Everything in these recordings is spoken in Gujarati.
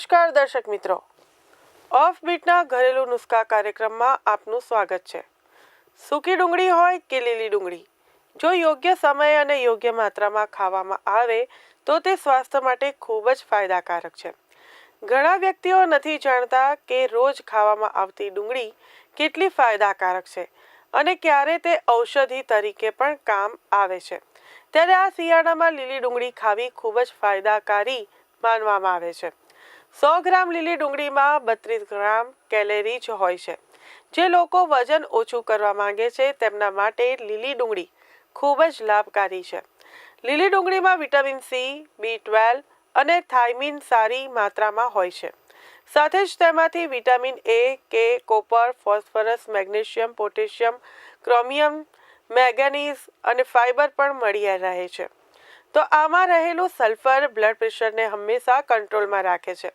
નમસ્કાર દર્શક મિત્રો. ઓફ બીટના ઘરેલું નુસ્ખા કાર્યક્રમમાં આપનું સ્વાગત છે. સૂકી ડુંગળી હોય કે લીલી ડુંગળી, જો યોગ્ય સમય અને યોગ્ય માત્રામાં ખાવામાં આવે, તો તે સ્વાસ્થ્ય માટે ખૂબ જ ફાયદાકારક છે. ઘણા વ્યક્તિઓ નથી જાણતા કે રોજ ખાવામાં આવતી ડુંગળી કેટલી ફાયદાકારક છે અને ક્યારે તે ઔષધિ તરીકે પણ કામ આવે છે. ત્યારે આ શિયાળામાં લીલી ડુંગળી ખાવી ખૂબ જ ફાયદાકારી માનવામાં આવે છે. સો ગ્રામ લીલી ડુંગળીમાં બત્રીસ ગ્રામ કેલેરી જ હોય છે. જે લોકો વજન ઓછું કરવા માંગે છે, તેમના માટે લીલી ડુંગળી ખૂબ જ લાભકારી છે. લીલી ડુંગળીમાં વિટામિન સી, બી ટ્વેલ્વ અને થાઇમિન સારી માત્રામાં હોય છે. સાથે જ તેમાંથી vitamin A, K, copper, phosphorus, magnesium, potassium, chromium, manganese અને ફાઇબર પણ મળી રહે છે. તો આમાં રહેલું સલ્ફર બ્લડ પ્રેશરને હંમેશા કંટ્રોલમાં રાખે છે.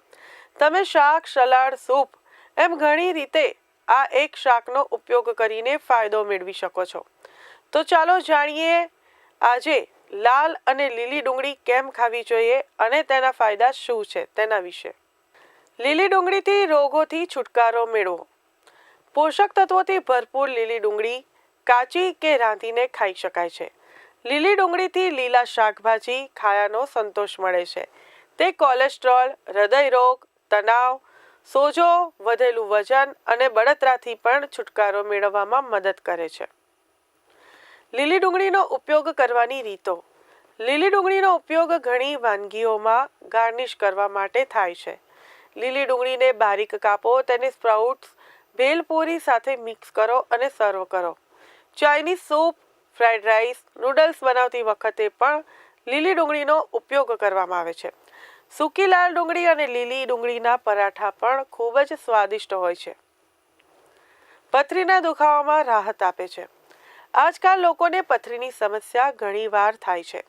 તમે શાક, સલાડ, સૂપ એમ ઘણી રીતે આ એક શાકનો ઉપયોગ કરીને ફાયદો મેળવી શકો છો. તો ચાલો જાણીએ આજે લાલ અને લીલી ડુંગળી કેમ ખાવી જોઈએ અને તેના ફાયદા શું છે તેના વિશે. લીલી ડુંગળીથી રોગોથી છુટકારો મેળવો. પોષક તત્વોથી ભરપૂર લીલી ડુંગળી કાચી કે રાંધીને ખાઈ શકાય છે. લીલી ડુંગળીથી લીલા શાકભાજી ખાયાનો સંતોષ મળે છે. તે કોલેસ્ટ્રોલ, હૃદયરોગ, તણાવ, સોજો, વધેલું વજન અને બળતરાથી પણ છુટકારો મેળવવામાં મદદ કરે છે. લીલી ડુંગળીનો ઉપયોગ કરવાની રીતો. લીલી ડુંગળીનો ઉપયોગ ઘણી વાનગીઓમાં ગાર્નિશ કરવા માટે થાય છે. લીલી ડુંગળીને બારીક કાપો, તેને સ્પ્રાઉટ્સ ભેલપૂરી સાથે મિક્સ કરો અને સર્વ કરો. Chinese soup fried rice, noodles બનાવતી વખતે પણ લીલી ડુંગળીનો ઉપયોગ કરવામાં આવે છે. સૂકી લાલ ડુંગળી અને લીલી ડુંગળીના પરાઠા પણ ખૂબ જ સ્વાદિષ્ટ હોય છે. પથરીના દુખાવામાં રાહત આપે છે. આજકાલ લોકોને પથરીની સમસ્યા ઘણીવાર થાય છે.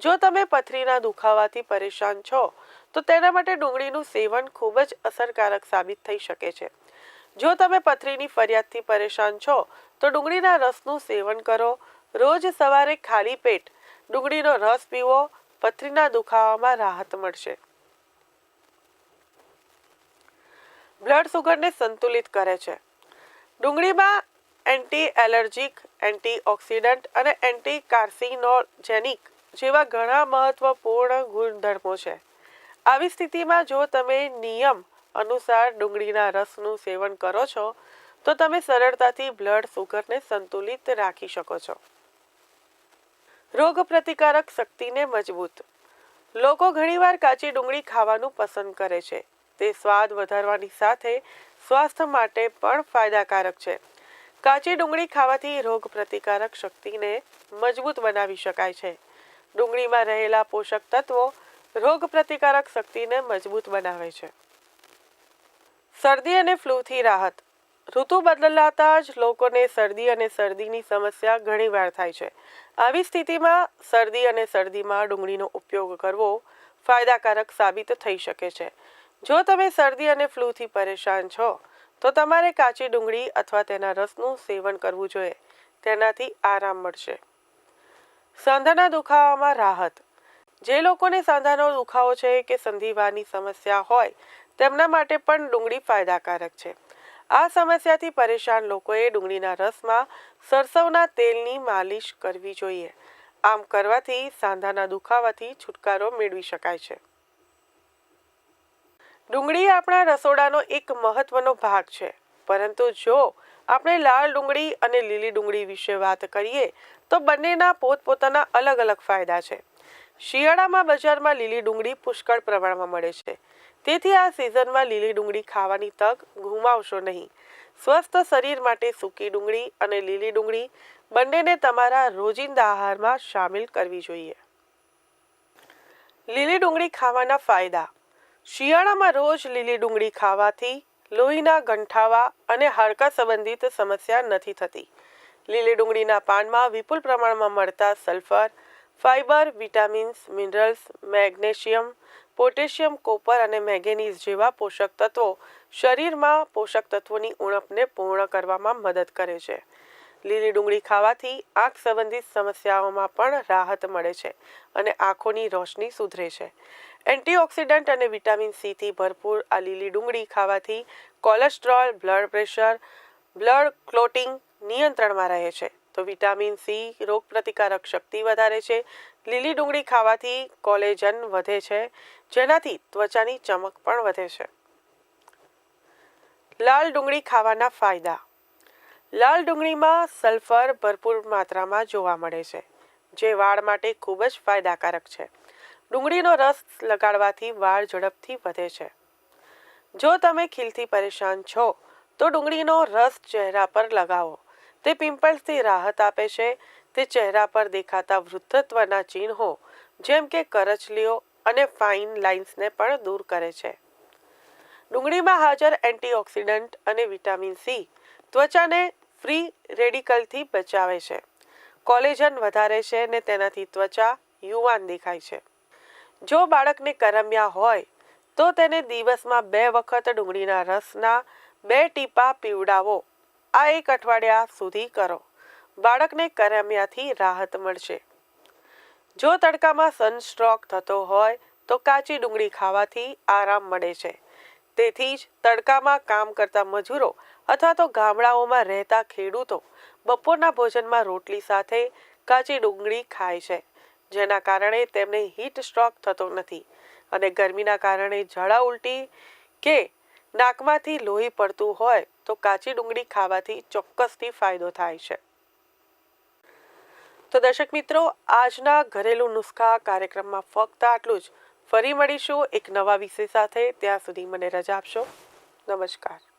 જો તમે પથરીના દુખાવાથી પરેશાન છો, તો તેના માટે ડુંગળીનું સેવન ખૂબ જ અસરકારક સાબિત થઈ શકે છે. જો તમે પથરીની ફરિયાદથી પરેશાન છો, તો ડુંગળીના રસનું સેવન કરો રોજ સવારે ખાલી પેટ ડુંગળીનો રસ પીવો, પથરીના દુખાવામાં રાહત મળશે. બ્લડ સુગરને સંતુલિત કરે છે. ડુંગળીમાં એન્ટી એલર્જીક એન્ટીઓક્સિડન્ટ અને એન્ટી કાર્સિનોજેનિક જેવા ઘણા મહત્વપૂર્ણ ગુણધર્મો છે. આવી સ્થિતિમાં જો તમે નિયમ અનુસાર ડુંગળીના રસનું સેવન કરો છો, તો તમે સરળતાથી બ્લડ સુગરને સંતુલિત રાખી શકો છો. રોગ પ્રતિકારક શક્તિને મજબૂત. લોકો ઘણીવાર કાચી ડુંગળી ખાવાનું પસંદ કરે છે. તે સ્વાદ વધારવાની સાથે સ્વાસ્થ્ય માટે પણ ફાયદાકારક છે. કાચી ડુંગળી ખાવાથી રોગ પ્રતિકારક શક્તિને મજબૂત બનાવી શકાય છે. ડુંગળીમાં રહેલા પોષક તત્વો રોગ પ્રતિકારક શક્તિને મજબૂત બનાવે છે. શરદી અને ફ્લૂથી રાહત. ઋતુ બદલાતા જ લોકોને શરદી અને શરદીની સમસ્યા ઘણીવાર થાય છે. આવી સ્થિતિમાં શરદી અને શરદીમાં ડુંગળીનો ઉપયોગ કરવો ફાયદાકારક સાબિત થઈ શકે છે. જો તમે શરદી અને ફ્લૂથી પરેશાન છો, તો તમારે કાચી ડુંગળી અથવા તેના રસનું સેવન કરવું જોઈએ. તેનાથી આરામ મળશે. સાંધાના દુખાવામાં રાહત. જે લોકોને સાંધાનો દુખાવો છે કે સંધિવાની સમસ્યા હોય, તેમના માટે પણ ડુંગળી ફાયદાકારક છે. આ સમસ્યાથી પરેશાન લોકોએ ડુંગળીના રસમાં સરસવના તેલની માલિશ કરવી જોઈએ. આમ કરવાથી સાંધાના દુખાવાથી છુટકારો મેળવી શકાય છે. ડુંગળી આપણા રસોડાનો એક મહત્વનો ભાગ છે. પરંતુ જો આપણે લાલ ડુંગળી અને લીલી ડુંગળી વિશે વાત કરીએ, તો બંનેના પોતપોતાના અલગ અલગ ફાયદા છે. શિયાળામાં બજારમાં લીલી ડુંગળી પુષ્કળ પ્રમાણમાં મળે છે. તેથી આ સિઝનમાં લીલી ડુંગળી ખાવાની તક ગુમાવશો નહીં. સ્વસ્થ શરીર માટે સૂકી ડુંગળી અને લીલી ડુંગળી બંનેને તમારા રોજિંદા આહારમાં સામેલ કરવી જોઈએ. લીલી ડુંગળી ખાવાના ફાયદા. શિયાળામાં રોજ લીલી ડુંગળી ખાવાથી લોહીના ગંઠાવા અને હાડકા સંબંધિત સમસ્યા નથી થતી. લીલી ડુંગળીના પાનમાં વિપુલ પ્રમાણમાં મળતા sulphur fibre vitamins, minerals, magnesium potassium, copper અને મેંગેનીઝ જેવા પોષક તત્વો શરીરમાં પોષક તત્વોની ઉણપને પૂર્ણ કરવામાં મદદ કરે છે. લીલી ડુંગળી ખાવાથી આંખ સંબંધિત સમસ્યાઓમાં પણ રાહત મળે છે અને આંખોની રોશની સુધરે છે. એન્ટીઓક્સિડન્ટ અને વિટામિન સીથી ભરપૂર આ લીલી ડુંગળી ખાવાથી cholesterol, blood pressure, blood clotting નિયંત્રણમાં રહે છે. તો વિટામિન સી રોગ પ્રતિકારક શક્તિ વધારે છે. લીલી ડુંગળી ખાવાથી કોલેજન વધે છે. જેનાથી ત્વચાની ચમક પણ વધે છે. લાલ ડુંગળી ખાવાના ફાયદા. લાલ ડુંગળીમાં સલ્ફર ભરપૂર માત્રામાં જોવા મળે છે, જે વાળ માટે ખૂબ જ ફાયદાકારક છે. ડુંગળીનો રસ લગાડવાથી વાળ ઝડપથી વધે છે. જો તમે ખીલથી પરેશાન છો, તો ડુંગળીનો રસ ચહેરા પર લગાવો. તે પિમ્પલ્સથી રાહત આપે છે. તે ચહેરા પર દેખાતા વૃદ્ધત્વના ચિહ્નો, જેમ કે કરચલીઓ અને ફાઇન લાઇન્સને પણ દૂર કરે છે. ડુંગળીમાં હાજર એન્ટીઓક્સિડન્ટ અને વિટામિન સી ત્વચાને ફ્રી રેડિકલથી બચાવે છે. કોલેજન વધારે છે અને તેનાથી ત્વચા યુવાન દેખાય છે. જો બાળકને કરમ્યા હોય, તો તેને દિવસમાં બે વખત ડુંગળીના રસના બે ટીપા પીવડાવો. આ એક અઠવાડિયા સુધી કરો. બાળકને કરમ્યાથી રાહત મળશે. જો તડકામાં સનસ્ટ્રોક થતો હોય, તો કાચી ડુંગળી ખાવાથી આરામ મળે છે. તેથી જ તડકામાં કામ કરતા મજૂરો અથવા તો ગામડાઓમાં રહેતા ખેડૂતો બપોરના ભોજનમાં રોટલી સાથે કાચી ડુંગળી ખાય છે, જેના કારણે તેમને હીટ સ્ટ્રોક થતો નથી અને ગરમીના કારણે ઝાડા ઉલટી કે નાકમાંથી લોહી પડતું હોય તો કાચી ડુંગળી ખાવાથી ચોક્કસથી ફાયદો થાય છે. તો દર્શક મિત્રો, આજના ઘરેલું નુસ્ખા કાર્યક્રમમાં ફક્ત આટલું જ. ફરી મળીશું એક નવા વિષય સાથે. ત્યાં સુધી મને રજા આપશો. નમસ્કાર.